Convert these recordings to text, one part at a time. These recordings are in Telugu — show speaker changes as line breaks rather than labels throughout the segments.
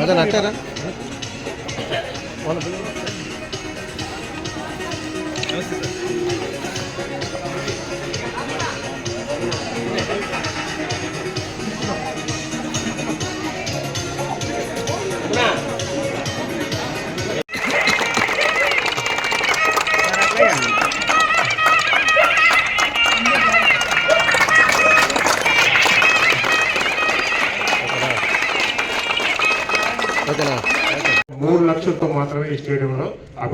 అదే నచ్చారా ఓకేనా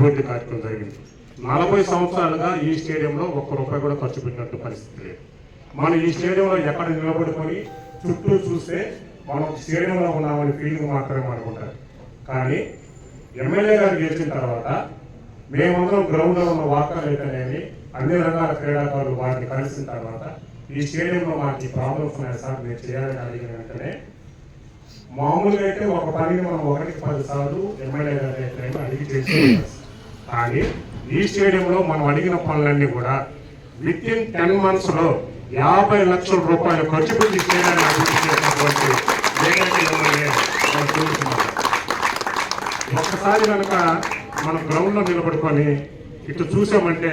అభివృద్ధి కార్యక్రమం జరిగింది. నలభై సంవత్సరాలుగా ఈ స్టేడియంలో ఒక్క రూపాయి కూడా ఖర్చు పెట్టినట్టు పరిస్థితి లేదు. మనం ఈ స్టేడియంలో ఎక్కడ నిలబడుకొని చుట్టూ చూస్తే మనం స్టేడియంలో ఉన్నామని ఫీలింగ్ మాత్రమే అనుకుంటారు. కానీ ఎమ్మెల్యే గారు గెలిచిన తర్వాత మేమందరం గ్రౌండ్లో ఉన్న వార్తలు అయితేనేమి అన్ని రకాల క్రీడాకారులు వారిని కలిసిన తర్వాత ఈ స్టేడియంలో వారికి ప్రాబ్లమ్స్ ఉన్నాయి సార్ మీరు చేయాలని అడిగిన వెంటనే మామూలుగా అయితే ఒక పనిని మనం ఒకటికి పది సార్లు ఎమ్మెల్యే గారి అయితే అడిగి చేసుకోవాలి కానీ ఈ స్టేడియంలో మనం అడిగిన పనులన్నీ కూడా విత్ ఇన్ టెన్ మంత్స్లో యాభై లక్షల రూపాయలు ఖర్చు పెట్టి స్టేడియాన్ని అభివృద్ధి చేసినటువంటి ఒక్కసారి కనుక మనం గ్రౌండ్లో నిలబడుకొని ఇటు చూసామంటే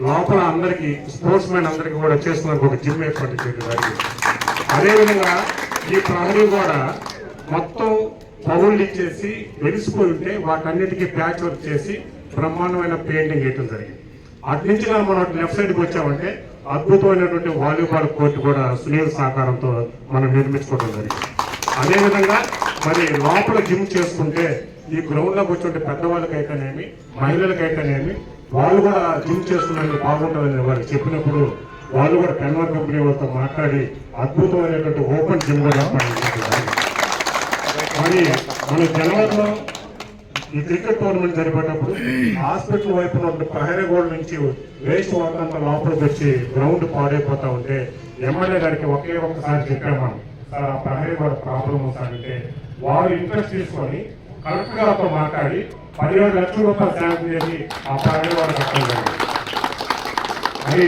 లోపల అందరికి స్పోర్ట్స్ మ్యాన్ అందరికి కూడా చేస్తున్న ఒక జిమ్ ఏర్పాటు చేయడం అదేవిధంగా ఈ ప్రహరీ కూడా మొత్తం పౌళ్ళు ఇచ్చేసి వెలిసిపోయి ఉంటే వాటన్నిటికీ ప్యాచ్ వర్క్ చేసి బ్రహ్మాండమైన పెయింటింగ్ వేయటం జరిగింది. అటు నుంచి కానీ మనం లెఫ్ట్ సైడ్కి వచ్చామంటే అద్భుతమైనటువంటి వాలీబాల్ కోర్టు కూడా సునీల్ సహకారంతో మనం నిర్మించుకోవడం జరిగింది. అదేవిధంగా మరి లోపల జిమ్ చేసుకుంటే ఈ గ్రౌండ్లో వచ్చే కూర్చుంటే పెద్దవాళ్ళకైతేనేమి మహిళలకైతేనేమి వాళ్ళు కూడా జిమ్ చేసుకునేందుకు బాగుంటుందని వారికి చెప్పినప్పుడు వాళ్ళు కూడా పెన్వర్ కంపెనీ వాళ్ళతో మాట్లాడి అద్భుతమైనటువంటి ఓపెన్ జిమ్ కూడా మరి మన జనవరిలో ఈ క్రికెట్ టోర్నమెంట్ జరిపేటప్పుడు హాస్పిటల్ వైపు నుండి ప్రహరీగోడ నుంచి వేస్ట్ వాటర్ అంతా లోపలికి వచ్చి గ్రౌండ్ పాడైపోతా ఉంటే ఎమ్మెల్యే గారికి ఒకే ఒక్కసారి చెప్పాం మనం. సార్ ఆ ప్రహరీగోడ ప్రాబ్లం ఉందంటే వారు ఇంట్రెస్ట్ తీసుకొని కలెక్టర్ గారితో మాట్లాడి పదిహేడు లక్షల రూపాయలు శాంక్షన్ చేసి ఆ ప్రహరీగోడ కట్టడం. కట్టాలి మరి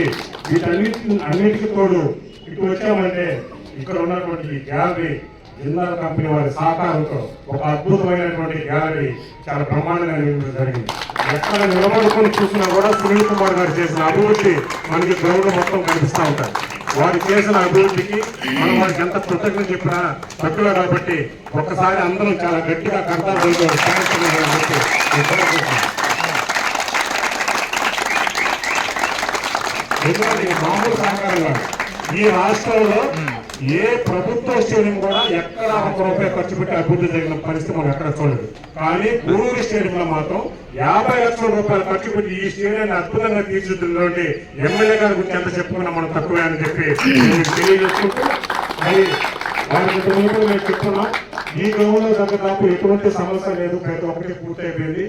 వీటన్నిటి అన్నిటికీ తోడు ఇటు వచ్చామంటే ఇక్కడ ఉన్నటువంటి గ్యాలరీ జిందాల్ కంపెనీ వారి సహకారంతో ఒక అద్భుతమైనటువంటి గ్యాలరీ చాలా బ్రహ్మాండంగా నిర్మించడం జరిగింది. ఎక్కడ నిలబడుకొని చూసినా కూడా సునీల్ కుమార్ గారు చేసిన అభివృద్ధి మనకి గ్రౌండ్ మొత్తం కనిపిస్తూ ఉంటాయి వారు చేసిన అభివృద్ధికి మనం వారికి ఎంత కృతజ్ఞత చెప్పినా తక్కువ కాబట్టి ఒక్కసారి అందరం చాలా గట్టిగా కడతారు ఎందుకంటే మామూలు సహకారం కాదు. ఈ రాష్ట్రంలో ఏ ప్రభుత్వ స్టేడియం కూడా ఎక్కడ ఒక రూపాయి ఖర్చు పెట్టి అభివృద్ధి జరిగిన పరిస్థితి మనం ఎక్కడ చూడలేదు. కానీ గూడూరు స్టేడియంలో మాత్రం యాభై లక్షల రూపాయలు ఖర్చు పెట్టి ఈ స్టేడియాన్ని అద్భుతంగా తీర్చిదిద్దినటువంటి ఎమ్మెల్యే గారి గురించి ఎంత చెప్పుకున్నా మనం తక్కువే అని చెప్పి నేను తెలియజేసుకుంటూ మరి వారికి మేము చెప్తున్నాం ఈ గ్రౌండ్ దగ్గర ఎటువంటి సమస్య లేదు ప్రతి ఒక్కటి పూర్తయిపోయింది.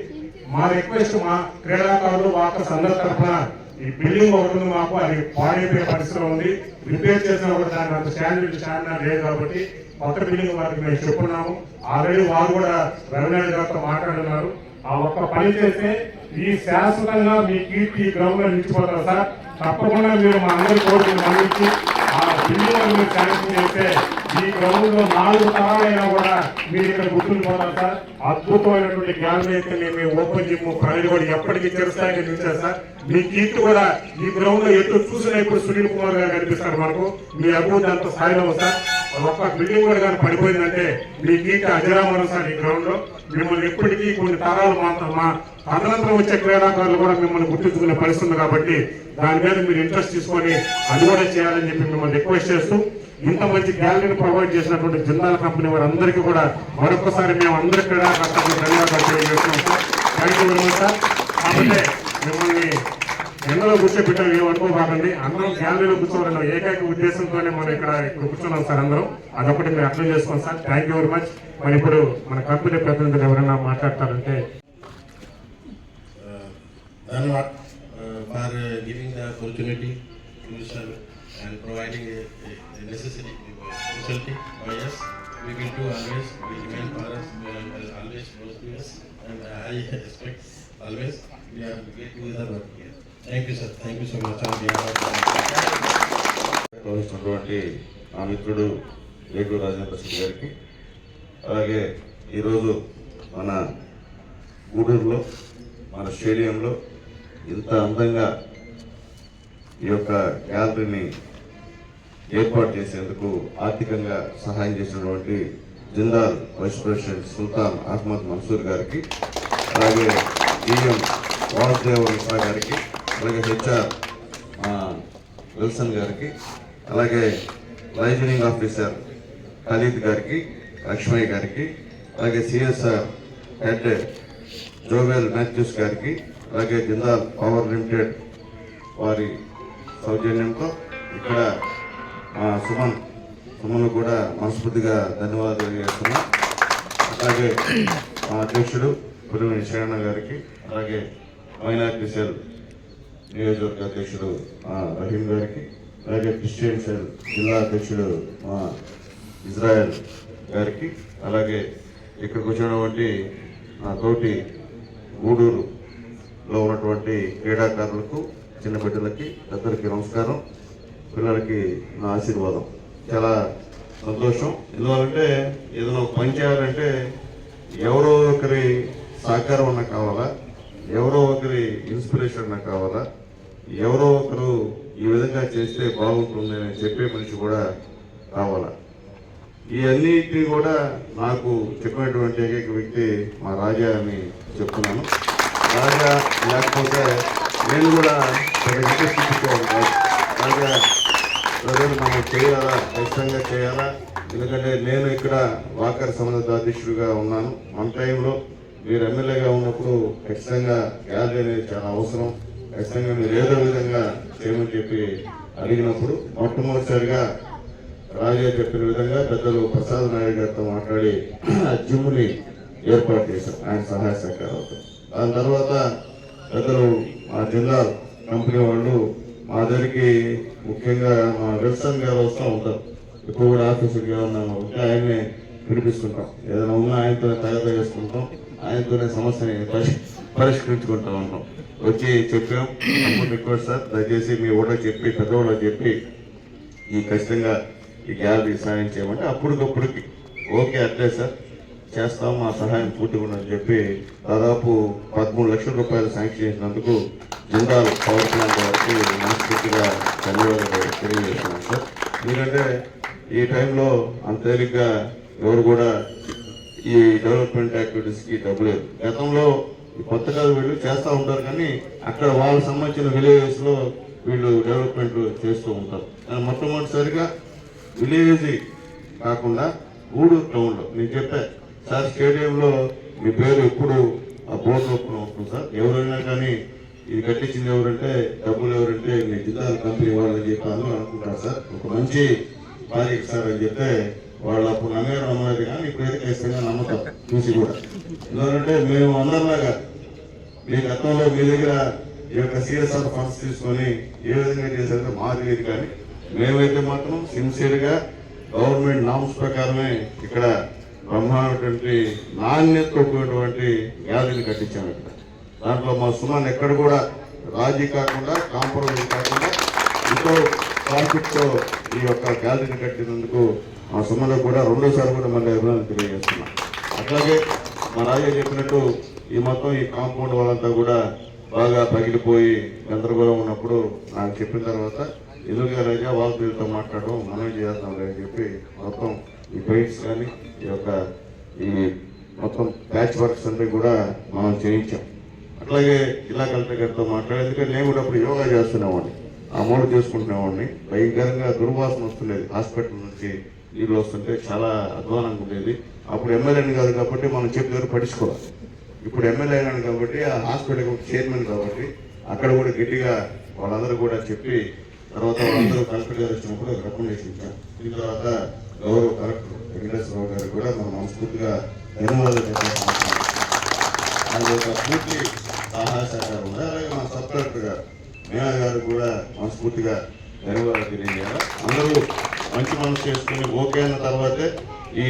మా రిక్వెస్ట్ మా క్రీడాకారులు వాకర్స్ సందర్భ తరఫున ఈ బిల్డింగ్ ఒకటి ఉంది మాకు అది పాడైపోయే పరిస్థితిలో ఉంది. రిపేర్ చేసిన కూడా దాని అంత స్టాండర్డ్ స్టాండర్డ్ లేదు కాబట్టి కొత్త బిల్డింగ్ వారికి మేము చెప్పున్నాము ఆల్రెడీ వారు కూడా రెవెన్యూ గారితో మాట్లాడున్నారు ఆ ఒక్క పని చేస్తే ఈ శాశ్వతంగా మీ కీర్తి గ్రౌండ్లో నిలిచిపోతారు సార్. తప్పకుండా మీరు మా అందరి కోరికలు మన్నించి ఆ శాంక్షన్ చేస్తే ఈ గ్రౌండ్లో నాలుగు తరాలైనా కూడా మీరు ఇక్కడ గుర్తుండిపోతారు సార్. అద్భుతమైనటువంటి గ్యాలరీ అయితే మేము ఓపెన్ జిమ్ ప్రజలు కూడా ఎప్పటికీ చిరస్థాయిగా నిలిచారు సార్. మీ కీర్తి కూడా ఈ గ్రౌండ్లో ఎటు చూసినా ఇప్పుడు సునీల్ కుమార్ గారు కనిపిస్తారు మనకు. మీ అభివృద్ధి అంత స్థాయిలో సార్. ఒక్క బిల్డింగ్ కూడా కానీ పడిపోయిందంటే మీ కీర్తి అజరామరం సార్ ఈ గ్రౌండ్లో మిమ్మల్ని ఎప్పటికీ కొన్ని తరాలు మాత్రం మా అనంతరం వచ్చే క్రీడాకారులు కూడా మిమ్మల్ని గుర్తించుకునే పరిస్థితుంది కాబట్టి దాని మీద మీరు ఇంట్రెస్ట్ తీసుకొని అది కూడా చేయాలని చెప్పి మిమ్మల్ని రిక్వెస్ట్ చేస్తూ ఇంత మంచి గ్యాలరీని ప్రొవైడ్ చేసినటువంటి జిందాల్ కంపెనీ వారందరికీ కూడా మరొకసారి మేము అందరి కష్టపడి ధన్యవాదాలు తెలియజేస్తున్నాం sir thank you very much sir కాబట్టి మిమ్మల్ని ఎండలో కూర్చోబెట్టాం ఏమనుకోబాకండి అందరం గ్యాలరీలో కూర్చోవాలన్న ఏకైక ఉద్దేశంతోనే మనం ఇక్కడ ఇక్కడ కూర్చున్నాం సార్ అందరం. అదొకటి మీరు అర్థం చేసుకోండి sir thank you very much మరి ఇప్పుడు మన కంపెనీ ప్రతినిధులు ఎవరైనా మాట్లాడతారంటే
ధన్యవాదాలు. For uh, giving the opportunity to sir and providing a, a a necessary uh, facility by us. We will do always, we remain for us, we are will always close to us and I expect always we are get together work here. Thank you sir, thank you so much on behalf of the
గౌరవిస్తున్నటువంటి నా మిత్రుడు రేటు రాజేంద్ర సింగ్ గారికి అలాగే ఈరోజు మన గూడూరులో మన స్టేడియంలో ఇంత అందంగా ఈ యొక్క గ్యాలరీని ఏర్పాటు చేసేందుకు ఆర్థికంగా సహాయం చేసినటువంటి జిందాల్ వైస్ ప్రెసిడెంట్ సుల్తాన్ అహ్మద్ మన్సూర్ గారికి అలాగే డిఎం వాసుదేవ మిశ్రా గారికి అలాగే హెచ్ఆర్ విల్సన్ గారికి అలాగే లైజనింగ్ ఆఫీసర్ ఖలీద్ గారికి లక్ష్మయ్య గారికి అలాగే సిఎస్ఆర్ హెడ్ జోవెల్ మాథ్యూస్ గారికి అలాగే జిందాల్ పవర్ లిమిటెడ్ వారి సౌజన్యంతో ఇక్కడ సుమన్ సుమన్ కూడా మనస్ఫూర్తిగా ధన్యవాదాలు తెలియజేస్తున్నాం. అలాగే మా అధ్యక్షుడు పులివెని శరణ గారికి అలాగే మైనార్టీ సెల్ నియోజకవర్గ అధ్యక్షుడు రహీం గారికి అలాగే క్రిస్టియన్ సెల్ జిల్లా అధ్యక్షుడు మా ఇజ్రాయెల్ గారికి అలాగే ఇక్కడికి వచ్చినటువంటి తోటి తోటి లో ఉన్నటువంటి క్రీడాకారులకు చిన్న బిడ్డలకి పెద్దలకి నమస్కారం. పిల్లలకి నా ఆశీర్వాదం. చాలా సంతోషం. ఎందువల్లంటే ఏదైనా పని చేయాలంటే ఎవరో ఒకరి సహకారం అన్న కావాలా? ఎవరో ఒకరి ఇన్స్పిరేషన్ అన్న కావాలా? ఎవరో ఒకరు ఈ విధంగా చేస్తే బాగుంటుంది అని చెప్పే మనిషి కూడా కావాలా? ఈ కూడా నాకు చెప్పినటువంటి ఏకైక వ్యక్తి మా రాజా అని చెప్తున్నాను. రాజా లేకపోతే నేను కూడా ఇంట్రెస్ట్ రాజా ప్రజలు మనం చేయాలా? ఖచ్చితంగా చేయాలా? ఎందుకంటే నేను ఇక్కడ వాకర్ సమాజ అధ్యక్షుడిగా ఉన్నాను. మన టైంలో మీరు ఎమ్మెల్యేగా ఉన్నప్పుడు ఖచ్చితంగా గ్యాలరీ అనేది చాలా అవసరం. ఖచ్చితంగా మీరు ఏదో విధంగా చేయమని చెప్పి అడిగినప్పుడు మొట్టమొదటిసారిగా రాజా చెప్పిన విధంగా పెద్దలు ప్రసాద్ నాయుడు గారితో మాట్లాడి ఆ జిమ్ని ఏర్పాటు చేశారు. ఆయన సహాయ సహకారాలతో. దాని తర్వాత పెద్దలు మా జిల్లా కంపెనీ వాళ్ళు మా దగ్గరికి ముఖ్యంగా మా విల్సన్ గారు వస్తూ ఉంటారు. ఇప్పుడు కూడా ఆఫీసుకి ఏమన్నా ఉంటే ఆయన్ని పిలిపిస్తుంటాం. ఏదైనా ఉన్నా ఆయనతోనే తయారు చేసుకుంటాం ఆయనతోనే సమస్యని పరి- పరిష్కరించుకుంటా ఉంటాం. వచ్చి చెప్పాం. Request sir. దయచేసి మీ ఊళ్ళో చెప్పి పెద్దవాళ్ళకి చెప్పి ఈ ఖచ్చితంగా ఈ గ్యాలరీ సాయం చేయమంటే అప్పటికప్పుడుకి. ఓకే అట్లే సార్. చేస్తాం మా సహాయం పూర్తిగా ఉందని చెప్పి దాదాపు పదమూడు లక్షల రూపాయలు శాంక్షన్ చేసినందుకు జిందాల్ పవర్ ప్లాంట్ వారికి మనస్ఫూర్తిగా ధన్యవాదాలు తెలియజేస్తున్నాం సార్. ఎందుకంటే ఈ టైంలో అంత తేలిగ్గా ఎవరు కూడా ఈ డెవలప్మెంట్ యాక్టివిటీస్కి డబ్బు లేదు గతంలో కొత్తగా వీళ్ళు చేస్తూ ఉంటారు కానీ అక్కడ వాళ్ళకి సంబంధించిన విలేజెస్లో వీళ్ళు డెవలప్మెంట్ చేస్తూ ఉంటారు. కానీ మొట్టమొదటిసారిగా విలేజ్ కాకుండా గూడూరు టౌన్లో నేను చెప్పాను సార్ స్టేడియంలో మీ పేరు ఎప్పుడు ఆ బోర్డు లోపల ఉంటుంది సార్? ఎవరైనా కానీ ఇది కట్టించింది ఎవరంటే డబ్బులు ఎవరంటే మీ జిల్లాల కంపెనీ వాళ్ళని చెప్పాను అనుకుంటారు సార్. ఒక మంచి ప్రాజెక్ట్ సార్ అని చెప్తే వాళ్ళు అప్పుడు నమ్మేరు నమ్మలేదు కానీ ఇప్పుడు ఖచ్చితంగా నమ్మకం చూసి కూడా. ఎందుకంటే మేము అందరిలాగా మీ గతంలో మీ దగ్గర ఈ యొక్క సిఎస్ఆర్ ఫండ్స్ తీసుకొని ఏ విధంగా చేశారో మాకు తెలియదు కానీ మేమైతే మాత్రం సిన్సియర్గా గవర్నమెంట్ నామ్స్ ప్రకారమే ఇక్కడ బ్రహ్మాండటువంటి నాణ్యత కూడినటువంటి గ్యాలరీని కట్టించాను అక్కడ దాంట్లో మా సుమాన్ ఎక్కడ కూడా రాజీ కాకుండా కాంప్రమైజ్ కాకుండా ఎంతో ప్రాఫిట్తో ఈ యొక్క గ్యాలరీని కట్టినందుకు మా సుమలో కూడా రెండోసారి కూడా మళ్ళీ అభినందన తెలియజేస్తున్నాం. అట్లాగే మా రాజా చెప్పినట్టు ఈ మొత్తం ఈ కాంపౌండ్ వాళ్ళంతా కూడా బాగా పగిలిపోయి గందరగోళం ఉన్నప్పుడు నాకు చెప్పిన తర్వాత ఎదురుగా రాజా వాళ్ళ మాట్లాడడం మనం చేస్తాం అని చెప్పి మొత్తం ఈ పెయింట్స్ కానీ ఈ యొక్క ఈ మొత్తం ప్యాచ్ వర్క్స్ అన్ని కూడా మనం చేయించాం. అట్లాగే జిల్లా కలెక్టర్ గారితో మాట్లాడి ఎందుకంటే నేను కూడా అప్పుడు యోగా చేస్తున్నామండి అమౌంట్ చేసుకుంటున్నామండి భయంకరంగా దుర్వాసన వస్తుండేది హాస్పిటల్ నుంచి నీళ్ళు వస్తుంటే చాలా అధ్వానంగా ఉండేది. అప్పుడు ఎమ్మెల్యేని కాదు కాబట్టి మనం చెప్పి దగ్గర పట్టించుకోవాలి. ఇప్పుడు ఎమ్మెల్యే అయినాను కాబట్టి ఆ హాస్పిటల్ చైర్మన్ కాబట్టి అక్కడ కూడా గట్టిగా వాళ్ళందరూ కూడా చెప్పి తర్వాత వాళ్ళందరూ కలెక్టర్ గారు వచ్చినప్పుడు రికమెండేషన్ ఇచ్చాం దీని తర్వాత గౌరవ కలెక్టర్ వెంకటేశ్వరరావు గారు కూడా మనం మనస్ఫూర్తిగా ధన్యవాదాలు తెలియజేస్తున్నాం. యొక్క పూర్తి సహాయ సహకారం ఉంది. అలాగే మన సబ్ కలెక్టర్ గారు మేనా గారు కూడా మనస్ఫూర్తిగా ధన్యవాదాలు తెలియజేయాలి. అందరూ మంచి మనసు చేసుకుని ఓకే అన్న తర్వాతే ఈ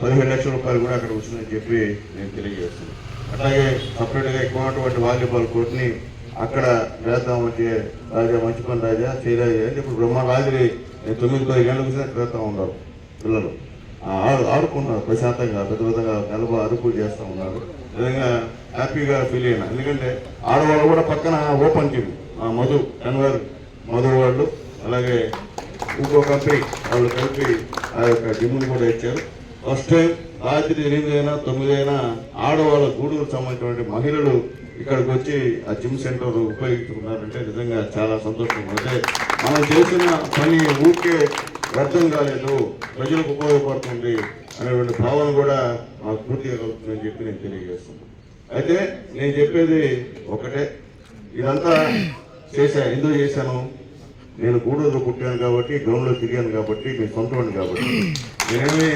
పదిహేడు లక్షల రూపాయలు కూడా అక్కడ వచ్చిందని చెప్పి నేను తెలియజేస్తున్నాను. అట్లాగే సపరేట్గా ఎక్కువ ఉన్నటువంటి వాలీబాల్ కోర్ట్ని అక్కడ వేద్దాం అంటే రాజా మంచి పని రాజా చేయరాజా అంటే ఇప్పుడు బ్రహ్మ రాజుని నేను తొమ్మిది పది గంటలకు వచ్చినట్టు వేస్తూ ఉన్నారు. పిల్లలు. ఆడు ఆడుకున్నారు ప్రశాంతంగా పెద్ద పెద్దగా నిలబ అరుపులు చేస్తూ ఉన్నారు. నిజంగా హ్యాపీగా ఫీల్ అయినా. ఎందుకంటే ఆడవాళ్ళు కూడా పక్కన ఓపెన్ జిమ్ ఆ మధు కన్వర్ మధు వాళ్ళు అలాగే ఇంకో కంపెనీ వాళ్ళు కలిపి ఆ యొక్క జిమ్ని కూడా ఇచ్చారు. ఫస్ట్ టైం రాత్రి ఎనిమిది అయినా తొమ్మిది అయినా ఆడవాళ్ళ గూడూరు సంబంధించినటువంటి మహిళలు ఇక్కడికి వచ్చి ఆ జిమ్ సెంటర్ ఉపయోగించుకున్నారంటే నిజంగా చాలా సంతోషం. అంటే మనం చేసిన పని ఊరికే వ్యర్థం కాలేదు ప్రజలకు ఉపయోగపడుతుంది అనేటువంటి భావన కూడా మాకు పూర్తిగా కలుగుతుందని చెప్పి నేను తెలియజేస్తున్నాను. అయితే నేను చెప్పేది ఒకటే. ఇదంతా చేశా ఎందుకు చేశాను? నేను గూడూరులో పుట్టాను కాబట్టి గ్రౌండ్లో తిరిగాను కాబట్టి మీ సొంతవాడిని కాబట్టి. నేనేమి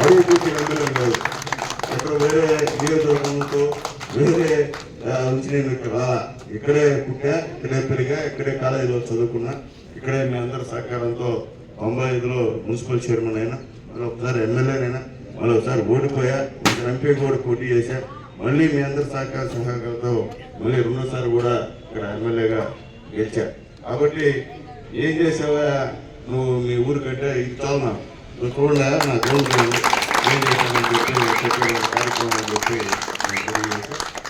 అడుగు పూర్తి వెళ్ళలేదు కాదు ఇక్కడ వేరే నియోజకవర్గంతో వేరే నుంచి నేను ఇక్కడ ఇక్కడే పుట్టా ఇక్కడే పెరిగా ఇక్కడే కాలేజీలో చదువుకున్నా. ఇక్కడే మీ అందరి సహకారంతో తొంభై ఐదులో మున్సిపల్ చైర్మన్ అయినా మళ్ళీ ఒకసారి ఎమ్మెల్యేనైనా మళ్ళీ ఒకసారి ఓడిపోయా ఒకసారి ఎంపీ కూడా పోటీ చేశా. మళ్ళీ మీ అందరి సహకార సహకారంతో మళ్ళీ రెండోసారి కూడా ఇక్కడ ఎమ్మెల్యేగా గెలిచా. కాబట్టి ఏం చేసావా? నువ్వు మీ ఊరికంటే ఇది చాలు నాకు. నువ్వు చూడలే నా గోల్ ఏం చేశానని చెప్పి చెప్పే కార్యక్రమం అని చెప్పి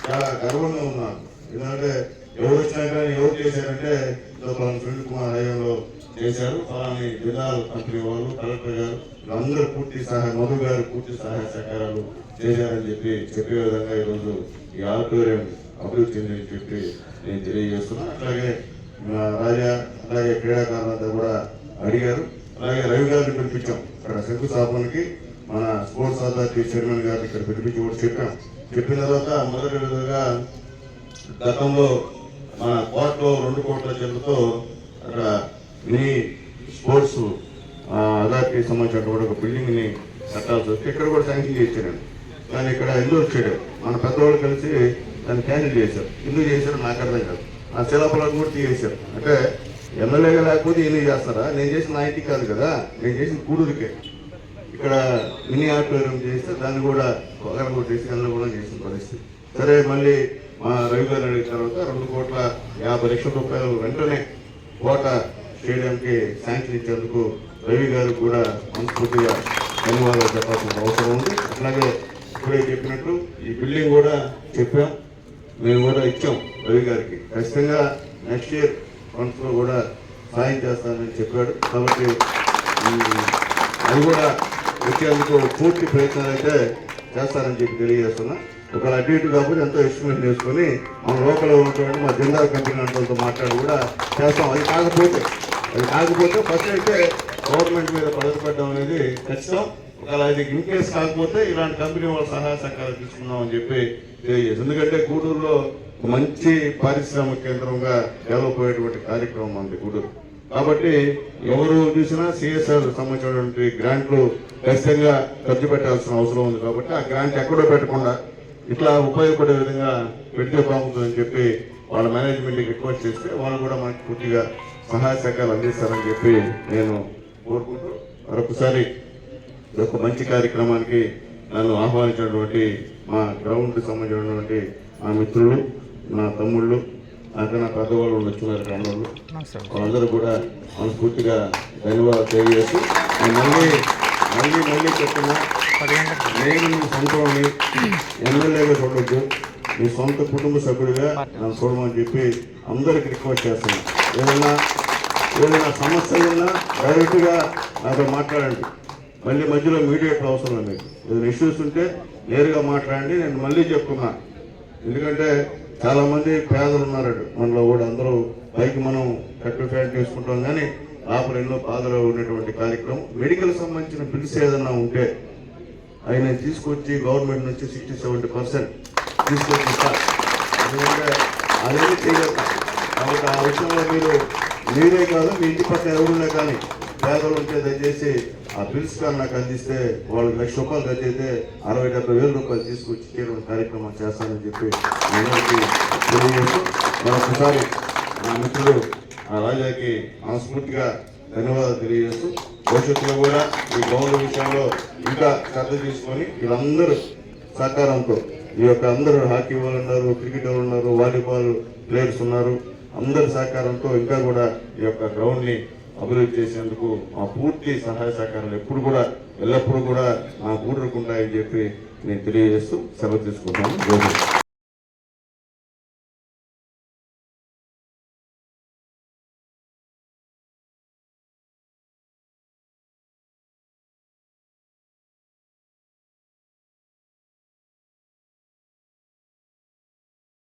చాలా గర్వంగా ఉన్నాను. ఎందుకంటే ఎవరు వచ్చినా కానీ ఎవరు చేశారంటే ఇదో పలానా కుమార్ హయాంలో చేశారు. అలానే జిల్లాల కంపెనీ వాళ్ళు కలెక్టర్ గారు అందరూ పూర్తి సహాయ మధు గారు పూర్తి సహాయ సహకారాలు చేశారని చెప్పి చెప్పే విధంగా ఈరోజు ఈ ఆడిటోరియం అభివృద్ధి చెందని చెప్పి నేను తెలియజేస్తున్నాను అట్లాగే మా రాజా అలాగే క్రీడాకారులంతా కూడా అడిగారు. అలాగే రవి గారిని పిలిపించాం. ఇక్కడ శంకుస్థాపనకి మన స్పోర్ట్స్ అథారిటీ చైర్మన్ గారిని ఇక్కడ పిలిపించి కూడా చెప్పాం. చెప్పిన తర్వాత మొదటి విధంగా గతంలో మన కోట్లో రెండు కోట్ల చెల్లుతో అక్కడ మినీ స్పోర్ట్స్ అథారిటీకి సంబంధించినటువంటి ఒక బిల్డింగ్ని కట్టాల్సి వస్తే ఇక్కడ కూడా శాంక్షన్ చేశారండి కానీ ఇక్కడ ఎందుకు వచ్చాడు మన పెద్దవాళ్ళు కలిసి దాన్ని క్యాన్సిల్ చేశారు. ఎందుకు చేశారు నాకు అర్థం కాదు. ఆ శిలాఫలాలు కూడా తీసేశారు. అంటే ఎమ్మెల్యేగా లేకపోతే ఏం చేస్తారా? నేను చేసిన నా ఇంటికి కాదు కదా. నేను చేసిన కూడూరికే. ఇక్కడ మినీ ఆడిటోరియం చేస్తే దాన్ని కూడా పగల చేసి అందులో కూడా చేసిన పరిస్థితి. సరే మళ్ళీ మా రవి గారు అడిగిన తర్వాత రెండు కోట్ల యాభై లక్షల రూపాయలు వెంటనే కోట చేయడానికి శాంక్షన్ ఇచ్చేందుకు రవి గారు కూడా మనస్ఫూర్తిగా ధన్యవాదాలు చెప్పాల్సిన అవసరం ఉంది. అట్లాగే ఇప్పుడే చెప్పినట్టు ఈ బిల్డింగ్ కూడా చెప్పాం. మేము కూడా ఇచ్చాం రవి గారికి. ఖచ్చితంగా నెక్స్ట్ ఇయర్ ఫండ్స్ కూడా సాయం చేస్తానని చెప్పాడు. కాబట్టి అది కూడా వచ్చేందుకు పూర్తి ప్రయత్నాలు అయితే చేస్తారని చెప్పి తెలియజేస్తున్నా. ఒకవేళ అటు ఇటు కాకపోతే ఎంతో ఎస్టిమేట్ చేసుకొని మన లోకల్ ఉన్నటువంటి మా జిల్లా కంపెనీ అంటూ మాట్లాడి కూడా చేస్తాం. అది కాకపోతే అది కాకపోతే ఫస్ట్ అయితే గవర్నమెంట్ మీద పడటం అనేది ఖచ్చితం ఒకవేళ అది ఇన్ కేసు కాకపోతే ఇలాంటి కంపెనీ వాళ్ళ సహాయ సహకారం తీసుకుందాం అని చెప్పి తెలియజేసి ఎందుకంటే గూడూరులో మంచి పారిశ్రామిక కేంద్రంగా డెవలప్ అయ్యేటువంటి కార్యక్రమం ఉంది గూడూరు. కాబట్టి ఎవరు చూసినా సిఎస్ఆర్ సంబంధించినటువంటి గ్రాంట్లు ఖచ్చితంగా ఖర్చు పెట్టాల్సిన అవసరం ఉంది కాబట్టి ఆ గ్రాంట్ ఎక్కడో పెట్టకుండా ఇట్లా ఉపయోగపడే విధంగా పెడితే బాగుంటుందని చెప్పి వాళ్ళ మేనేజ్మెంట్కి రిక్వెస్ట్ చేస్తే వాళ్ళు కూడా మనకి పూర్తిగా సహాయ సహకారాలు అందిస్తారని చెప్పి నేను కోరుకుంటూ మరొకసారి యొక్క మంచి కార్యక్రమానికి నన్ను ఆహ్వానించినటువంటి మా గ్రౌండ్ సంబంధించినటువంటి మా మిత్రులు నా తమ్ముళ్ళు నాకన్నా పెద్దవాళ్ళు వచ్చినారు గ్రామంలో వాళ్ళందరూ కూడా మనస్ఫూర్తిగా ధన్యవాదాలు తెలియజేస్తూ నేను మళ్ళీ మళ్ళీ మళ్ళీ చెప్తున్నా. నేను మీ సొంతని ఎమ్మెల్యేగా చూడొద్దు. మీ సొంత కుటుంబ సభ్యుడిగా నన్ను చూడమని చెప్పి అందరికి రిక్వెస్ట్ చేస్తున్నాను. ఏదైనా ఏదైనా సమస్యలు ఉన్నా డైరెక్ట్గా నాతో మాట్లాడండి. మళ్ళీ మధ్యలో మీడియేటర్ అవసరం లేదు. మీకు ఏదైనా ఇష్యూస్ ఉంటే నేరుగా మాట్లాడండి. నేను మళ్ళీ చెప్తున్నా. ఎందుకంటే చాలా మంది పేదలు ఉన్నారు మనలో కూడా అందరూ పైకి మనం కట్టు ఫ్యాట్ చేసుకుంటాం. కానీ లోపల ఎన్నో బాధలు ఉన్నటువంటి కార్యక్రమం. మెడికల్ సంబంధించిన బిల్స్ ఏదన్నా ఉంటే ఆయన తీసుకొచ్చి గవర్నమెంట్ నుంచి సిక్స్టీ సెవెంటీ పర్సెంట్ తీసుకొచ్చి ఇస్తారు ఎందుకంటే అదేమి చేయలేదు కాబట్టి ఆ విషయంలో మీరు మీరే కాదు మీ ఇంటి పక్కన ఎవరున్నా కానీ పేదలు ఉంటే దయచేసి ఆ బిల్స్ కానీ నాకు అందిస్తే వాళ్ళకి లక్ష రూపాయలు ఖర్చు అయితే అరవై డెబ్బై వేల రూపాయలు తీసుకొచ్చి చేయడం కార్యక్రమం చేస్తానని చెప్పి అందరికీ తెలియజేస్తూ మరొకసారి నా మిత్రుడు ఆ రాజాకి మనస్ఫూర్తిగా ధన్యవాదాలు తెలియజేస్తూ భవిష్యత్తులో కూడా ఈ గ్రౌండ్ విషయంలో ఇంకా శ్రద్ధ తీసుకొని వీళ్ళందరూ సహకారంతో ఈ యొక్క అందరూ హాకీ వాళ్ళు ఉన్నారు క్రికెట్ వాళ్ళు ఉన్నారు వాలీబాల్ ప్లేయర్స్ ఉన్నారు అందరి సహకారంతో ఇంకా కూడా ఈ యొక్క గ్రౌండ్ని అభివృద్ధి చేసేందుకు మా పూర్తి సహాయ సహకారాలు ఎప్పుడు కూడా ఎల్లప్పుడూ కూడా మా అని చెప్పి నేను తెలియజేస్తూ సెలవు తీసుకుంటాను.